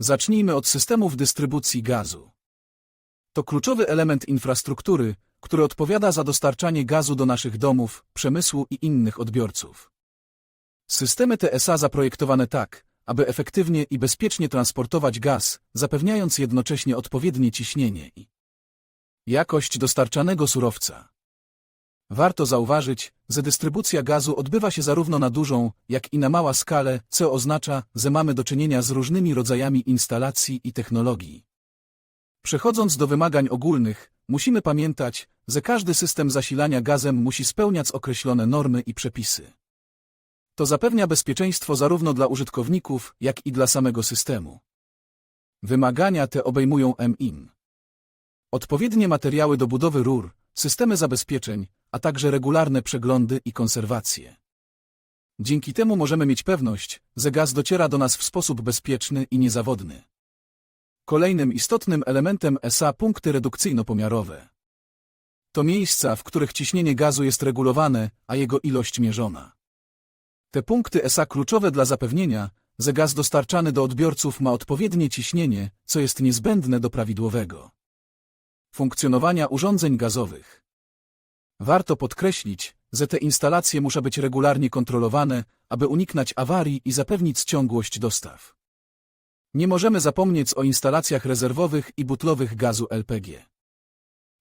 Zacznijmy od systemów dystrybucji gazu. To kluczowy element infrastruktury, który odpowiada za dostarczanie gazu do naszych domów, przemysłu i innych odbiorców. Systemy TSA zaprojektowane tak, aby efektywnie i bezpiecznie transportować gaz, zapewniając jednocześnie odpowiednie ciśnienie i jakość dostarczanego surowca. Warto zauważyć, że dystrybucja gazu odbywa się zarówno na dużą, jak i na mała skalę, co oznacza, że mamy do czynienia z różnymi rodzajami instalacji i technologii. Przechodząc do wymagań ogólnych, musimy pamiętać, że każdy system zasilania gazem musi spełniać określone normy i przepisy. To zapewnia bezpieczeństwo zarówno dla użytkowników, jak i dla samego systemu. Wymagania te obejmują MIM. Odpowiednie materiały do budowy rur, systemy zabezpieczeń, a także regularne przeglądy i konserwacje. Dzięki temu możemy mieć pewność, że gaz dociera do nas w sposób bezpieczny i niezawodny. Kolejnym istotnym elementem SA punkty redukcyjno-pomiarowe. To miejsca, w których ciśnienie gazu jest regulowane, a jego ilość mierzona. Te punkty SA kluczowe dla zapewnienia, że gaz dostarczany do odbiorców ma odpowiednie ciśnienie, co jest niezbędne do prawidłowego funkcjonowania urządzeń gazowych. Warto podkreślić, że te instalacje muszą być regularnie kontrolowane, aby uniknąć awarii i zapewnić ciągłość dostaw. Nie możemy zapomnieć o instalacjach rezerwowych i butlowych gazu LPG.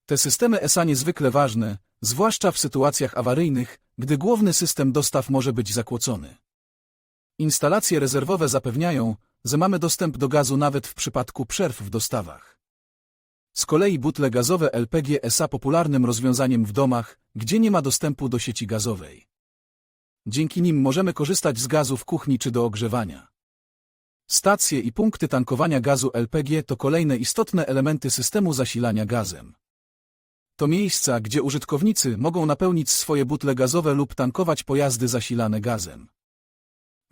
Te systemy ESA niezwykle ważne, zwłaszcza w sytuacjach awaryjnych, gdy główny system dostaw może być zakłócony. Instalacje rezerwowe zapewniają, że mamy dostęp do gazu nawet w przypadku przerw w dostawach. Z kolei butle gazowe LPG SA popularnym rozwiązaniem w domach, gdzie nie ma dostępu do sieci gazowej. Dzięki nim możemy korzystać z gazu w kuchni czy do ogrzewania. Stacje i punkty tankowania gazu LPG to kolejne istotne elementy systemu zasilania gazem. To miejsca, gdzie użytkownicy mogą napełnić swoje butle gazowe lub tankować pojazdy zasilane gazem.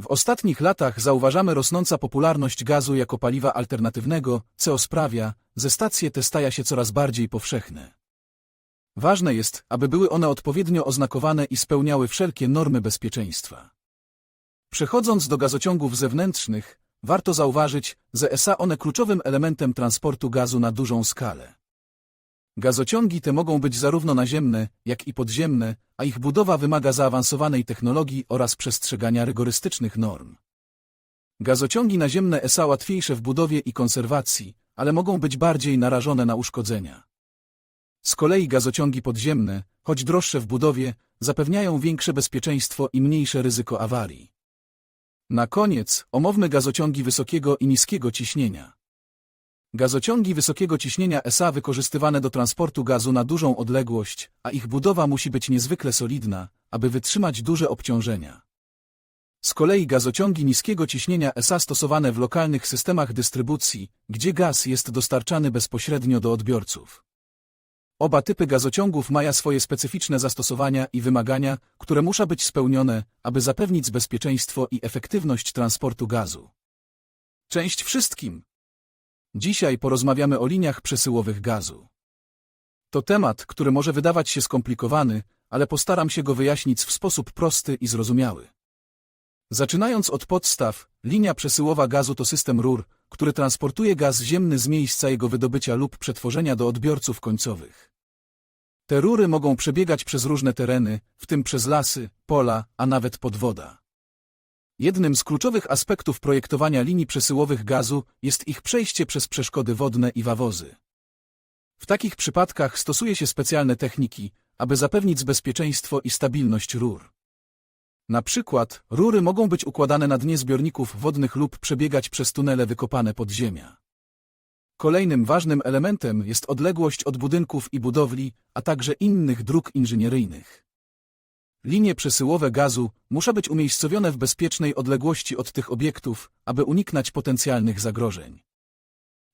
W ostatnich latach zauważamy rosnąca popularność gazu jako paliwa alternatywnego, co sprawia, że stacje te stają się coraz bardziej powszechne. Ważne jest, aby były one odpowiednio oznakowane i spełniały wszelkie normy bezpieczeństwa. Przechodząc do gazociągów zewnętrznych, warto zauważyć, że SA one kluczowym elementem transportu gazu na dużą skalę. Gazociągi te mogą być zarówno naziemne, jak i podziemne, a ich budowa wymaga zaawansowanej technologii oraz przestrzegania rygorystycznych norm. Gazociągi naziemne ESA łatwiejsze w budowie i konserwacji, ale mogą być bardziej narażone na uszkodzenia. Z kolei gazociągi podziemne, choć droższe w budowie, zapewniają większe bezpieczeństwo i mniejsze ryzyko awarii. Na koniec omówmy gazociągi wysokiego i niskiego ciśnienia. Gazociągi wysokiego ciśnienia SA wykorzystywane do transportu gazu na dużą odległość, a ich budowa musi być niezwykle solidna, aby wytrzymać duże obciążenia. Z kolei gazociągi niskiego ciśnienia SA stosowane w lokalnych systemach dystrybucji, gdzie gaz jest dostarczany bezpośrednio do odbiorców. Oba typy gazociągów mają swoje specyficzne zastosowania i wymagania, które muszą być spełnione, aby zapewnić bezpieczeństwo i efektywność transportu gazu. Część wszystkim. Dzisiaj porozmawiamy o liniach przesyłowych gazu. To temat, który może wydawać się skomplikowany, ale postaram się go wyjaśnić w sposób prosty i zrozumiały. Zaczynając od podstaw, linia przesyłowa gazu to system rur, który transportuje gaz ziemny z miejsca jego wydobycia lub przetworzenia do odbiorców końcowych. Te rury mogą przebiegać przez różne tereny, w tym przez lasy, pola, a nawet pod woda. Jednym z kluczowych aspektów projektowania linii przesyłowych gazu jest ich przejście przez przeszkody wodne i wawozy. W takich przypadkach stosuje się specjalne techniki, aby zapewnić bezpieczeństwo i stabilność rur. Na przykład, rury mogą być układane na dnie zbiorników wodnych lub przebiegać przez tunele wykopane pod ziemia. Kolejnym ważnym elementem jest odległość od budynków i budowli, a także innych dróg inżynieryjnych. Linie przesyłowe gazu muszą być umiejscowione w bezpiecznej odległości od tych obiektów, aby uniknąć potencjalnych zagrożeń.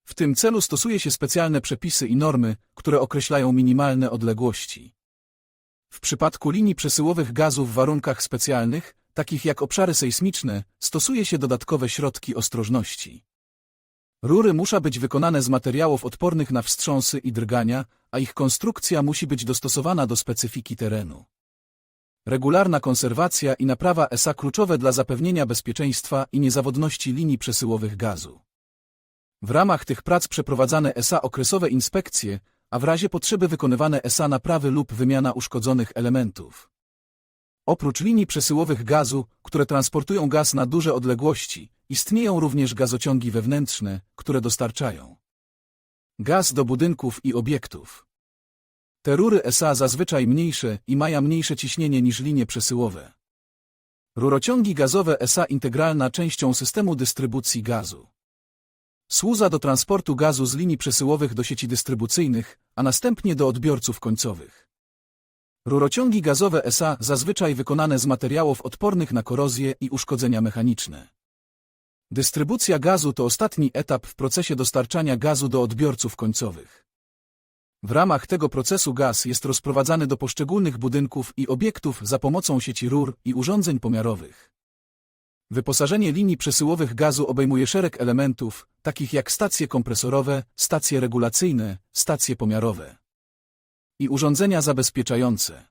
W tym celu stosuje się specjalne przepisy i normy, które określają minimalne odległości. W przypadku linii przesyłowych gazu w warunkach specjalnych, takich jak obszary sejsmiczne, stosuje się dodatkowe środki ostrożności. Rury muszą być wykonane z materiałów odpornych na wstrząsy i drgania, a ich konstrukcja musi być dostosowana do specyfiki terenu. Regularna konserwacja i naprawa ESA kluczowe dla zapewnienia bezpieczeństwa i niezawodności linii przesyłowych gazu. W ramach tych prac przeprowadzane ESA okresowe inspekcje, a w razie potrzeby wykonywane ESA naprawy lub wymiana uszkodzonych elementów. Oprócz linii przesyłowych gazu, które transportują gaz na duże odległości, istnieją również gazociągi wewnętrzne, które dostarczają gaz do budynków i obiektów. Te rury SA zazwyczaj mniejsze i mają mniejsze ciśnienie niż linie przesyłowe. Rurociągi gazowe SA integralna częścią systemu dystrybucji gazu. Służa do transportu gazu z linii przesyłowych do sieci dystrybucyjnych, a następnie do odbiorców końcowych. Rurociągi gazowe SA zazwyczaj wykonane z materiałów odpornych na korozję i uszkodzenia mechaniczne. Dystrybucja gazu to ostatni etap w procesie dostarczania gazu do odbiorców końcowych. W ramach tego procesu gaz jest rozprowadzany do poszczególnych budynków i obiektów za pomocą sieci rur i urządzeń pomiarowych. Wyposażenie linii przesyłowych gazu obejmuje szereg elementów, takich jak stacje kompresorowe, stacje regulacyjne, stacje pomiarowe i urządzenia zabezpieczające.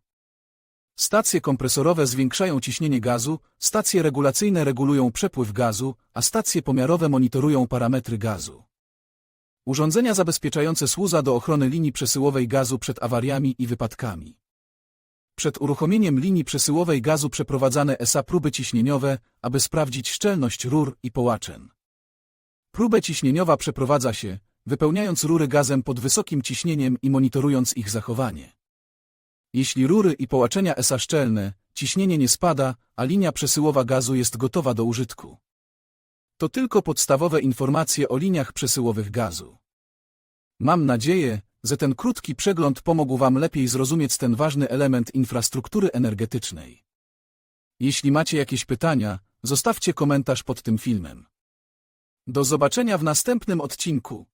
Stacje kompresorowe zwiększają ciśnienie gazu, stacje regulacyjne regulują przepływ gazu, a stacje pomiarowe monitorują parametry gazu. Urządzenia zabezpieczające służą do ochrony linii przesyłowej gazu przed awariami i wypadkami. Przed uruchomieniem linii przesyłowej gazu przeprowadzane ESA próby ciśnieniowe, aby sprawdzić szczelność rur i połaczyn. Próbę ciśnieniowa przeprowadza się, wypełniając rury gazem pod wysokim ciśnieniem i monitorując ich zachowanie. Jeśli rury i połaczenia ESA szczelne, ciśnienie nie spada, a linia przesyłowa gazu jest gotowa do użytku. To tylko podstawowe informacje o liniach przesyłowych gazu. Mam nadzieję, że ten krótki przegląd pomógł Wam lepiej zrozumieć ten ważny element infrastruktury energetycznej. Jeśli macie jakieś pytania, zostawcie komentarz pod tym filmem. Do zobaczenia w następnym odcinku.